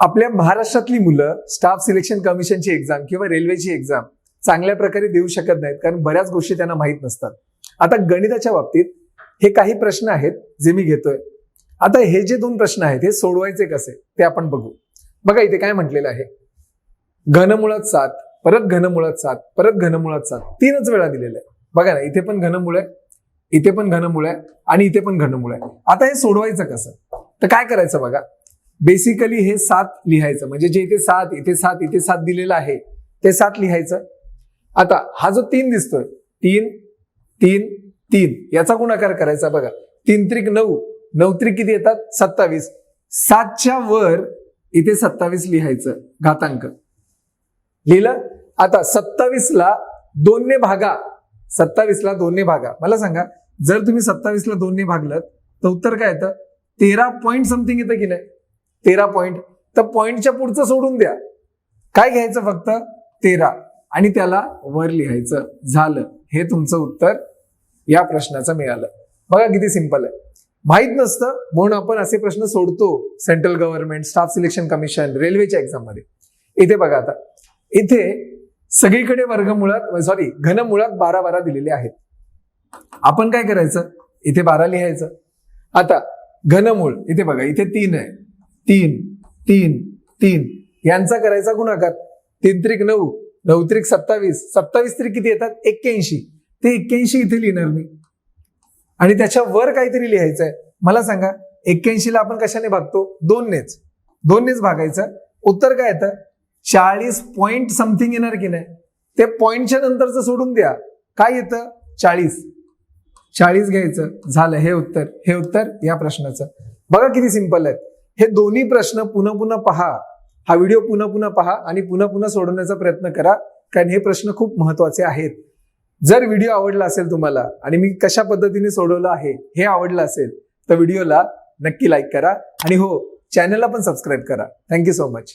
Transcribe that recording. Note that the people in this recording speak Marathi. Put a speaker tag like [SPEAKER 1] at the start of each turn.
[SPEAKER 1] आपल्या महाराष्ट्रातली मुलं स्टाफ सिलेक्शन कमिशनची एक्झाम किंवा रेल्वेची एक्झाम चांगल्या प्रकारे देऊ शकत नाहीत कारण बऱ्याच गोष्टी त्यांना माहीत नसतात. आता गणिताच्या बाबतीत हे काही प्रश्न आहेत जे मी घेतोय. आता हे जे दोन प्रश्न आहेत हे सोडवायचे कसे? ते आपण बघू. बघा इथे काय म्हटलेलं आहे. घनमुळात सात परत घनमुळात सात परत घनमुळात सात. तीनच वेळा दिलेलं आहे. बघा ना इथे पण घनमुळ आहे इथे पण घनमुळ आहे आणि इथे पण घनमुळ आहे. आता हे सोडवायचं कसं? तर काय करायचं बघा? बेसिकली हे सात लिहायचं. म्हणजे जे इथे सात इथे सात इथे सात दिलेलं आहे ते सात लिहायचं. आता हा जो तीन दिसतोय तीन तीन तीन याचा गुणाकार करायचा बघा. तीन त्रिक नऊ नऊ त्रिक किती येतात? सत्तावीस. सातच्या वर इथे सत्तावीस लिहायचं घातांक. लिहिलं? आता सत्तावीसला दोनने भागा. सत्तावीसला दोनने भागा. मला सांगा जर तुम्ही सत्तावीसला दोनने भागलं तर उत्तर काय येतं? तेरा पॉईंट समथिंग येतं की नाही? तेरा पॉईंट तर पॉईंटच्या पुढचं सोडून द्या. काय घ्यायचं फक्त? तेरा. आणि त्याला वर लिहायचं. झालं. हे तुमचं उत्तर या प्रश्नाचं मिळालं. बघा किती सिंपल आहे. माहीत नसतं म्हणून आपण असे प्रश्न सोडतो central government staff selection commission रेल्वेच्या एक्झाममध्ये. इथे बघा आता. इथे सगळीकडे वर्गमुळात सॉरी घनमुळात बारा बारा दिलेले आहेत. आपण काय करायचं? इथे बारा लिहायचं. आता घनमूळ. इथे बघा इथे तीन आहे. तीन तीन तीन. यांचा करायचा गुणाकार. तीन त्रिक नऊ नऊ त्रिक सत्तावीस. सत्तावीस त्रिक किती येतात? एक्क्याऐंशी. ते एक्क्याऐंशी इथे लिहिणार मी. आणि त्याच्या वर काहीतरी लिहायचं आहे मला सांगा एक्क्याऐंशीला आपण कशाने भागतो? दोननेच. दोननेच भागायचं. उत्तर काय येतं? चाळीस पॉइंट समथिंग येणार की नाही? ते पॉइंटच्या नंतरचं सोडून द्या. काय येतं? चाळीस. चाळीस घ्यायचं. झालं. हे उत्तर. हे उत्तर या प्रश्नाचं. बघा किती सिंपल आहे हे दोन्ही प्रश्न पुन्हा पुन्हा पहा. हा व्हिडिओ पुन्हा पुन्हा पहा आणि पुन्हा पुन्हा सोडवण्याचा प्रयत्न करा कारण हे प्रश्न खूप महत्त्वाचे आहेत. जर व्हिडिओ आवडला असेल तुम्हाला आणि मी कशा पद्धतीने सोडवलं आहे हे आवडलं असेल तर व्हिडिओला नक्की लाईक करा आणि हो चॅनलला पण सबस्क्राईब करा. Thank you so much